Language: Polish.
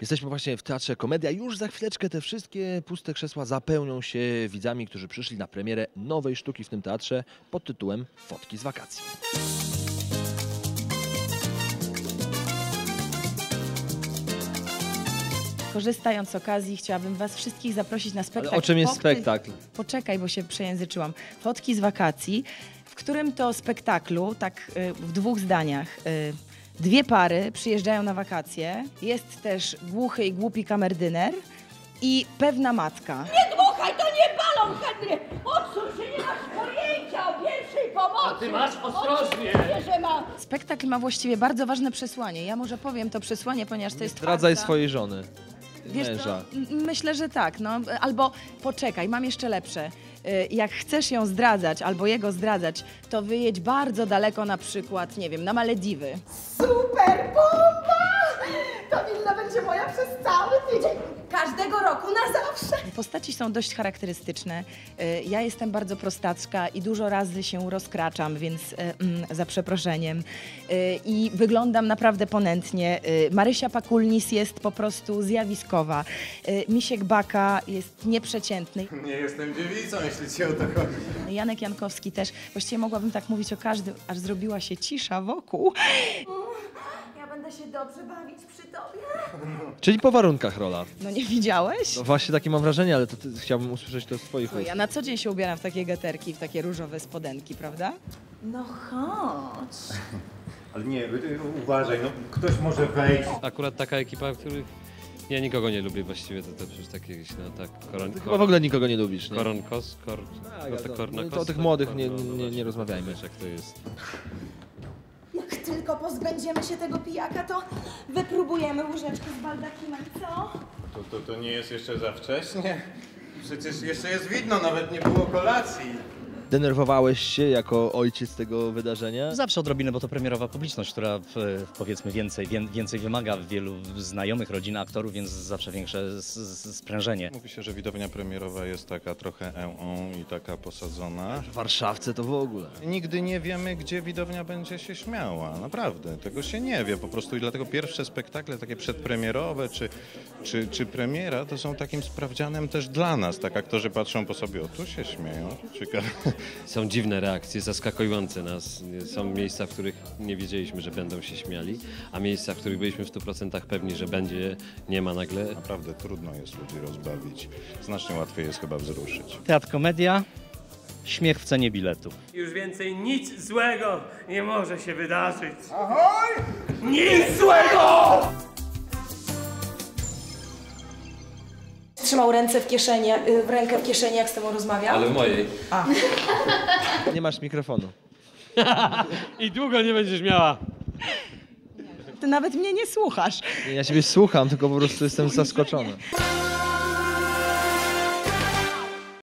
Jesteśmy właśnie w Teatrze Komedia. Już za chwileczkę te wszystkie puste krzesła zapełnią się widzami, którzy przyszli na premierę nowej sztuki w tym teatrze pod tytułem Fotki z wakacji. Korzystając z okazji, chciałabym Was wszystkich zaprosić na spektakl. Ale o czym jest Fotki- spektakl? Poczekaj, bo się przejęzyczyłam. Fotki z wakacji, w którym to spektaklu, tak y, w dwóch zdaniach, y, dwie pary przyjeżdżają na wakacje. Jest też głuchy i głupi kamerdyner i pewna matka. Dmuchaj, to nie balon, Henry! Odsuń się, nie masz pojęcia o pierwszej pomocy! A ty masz ostrożnie! Wie, że ma... Spektakl ma właściwie bardzo ważne przesłanie. Ja może powiem to przesłanie, ponieważ to jest Zdradzaj farsa. swojej żony. Wiesz co, Męża. m- myślę, że tak. No. Albo poczekaj, mam jeszcze lepsze. Y, Jak chcesz ją zdradzać albo jego zdradzać, to wyjedź bardzo daleko na przykład, nie wiem, na Malediwy. Super bomba! Ta willa będzie moja przez cały tydzień. Każdego roku na zawsze. Postaci są dość charakterystyczne. Y, Ja jestem bardzo prostacka i dużo razy się rozkraczam, więc y, mm, za przeproszeniem. Y, I wyglądam naprawdę ponętnie. Marysia Pakulnis jest po prostu zjawiskowa. Misiek Baka jest nieprzeciętny. Nie jestem dziewicą, jeśli ci o to chodzi. Janek Jankowski też. Właściwie mogłabym tak mówić o każdym, aż zrobiła się cisza wokół. Ja będę się dobrze bawić przy tobie. Czyli po warunkach rola. No nie widziałeś? No właśnie takie mam wrażenie, ale to ty, chciałbym usłyszeć to z twoich Słuchaj, ust. ja na co dzień się ubieram w takie geterki, w takie różowe spodenki, prawda? No chodź. Ale nie, uważaj, no ktoś może wejść. Akurat taka ekipa, których ja nikogo nie lubię właściwie, to, to przecież takie jakieś, no tak, koron, Ty chyba w ogóle nikogo nie lubisz, nie? koronkos, kor, Tak, no, to- no to o tych młodych no, nie- no, no nie- właśnie, nie rozmawiajmy. Wiesz jak to jest. Tylko pozbędziemy się tego pijaka, to wypróbujemy łyżeczkę z baldakimem, co? To, to, to nie jest jeszcze za wcześnie? Przecież jeszcze jest widno, nawet nie było kolacji. Denerwowałeś się jako ojciec tego wydarzenia? Zawsze odrobinę, bo to premierowa publiczność, która w, powiedzmy więcej, wię, więcej wymaga wielu znajomych, rodzin, aktorów, więc zawsze większe sprężenie. Mówi się, że widownia premierowa jest taka trochę e i taka posadzona. W Warszawce to w ogóle. Nigdy nie wiemy, gdzie widownia będzie się śmiała. Naprawdę, tego się nie wie po prostu i dlatego pierwsze spektakle takie przedpremierowe czy, czy, czy premiera to są takim sprawdzianem też dla nas. Tak aktorzy patrzą po sobie, o tu się śmieją, ciekawe. Są dziwne reakcje, zaskakujące nas. Są miejsca, w których nie wiedzieliśmy, że będą się śmiali, a miejsca, w których byliśmy w 100% pewni, że będzie, nie ma nagle. Naprawdę trudno jest ludzi rozbawić. Znacznie łatwiej jest chyba wzruszyć. Teatr Komedia, śmiech w cenie biletu. Już więcej nic złego nie może się wydarzyć. Ahoj! Nic złego! Trzymał ręce w kieszeni, y, w rękę w kieszeni, jak z tobą rozmawiał. Ale w mojej. Nie masz mikrofonu. I długo nie będziesz miała. Ty nawet mnie nie słuchasz. Nie, Ja ciebie słucham, tylko po prostu jestem zaskoczony.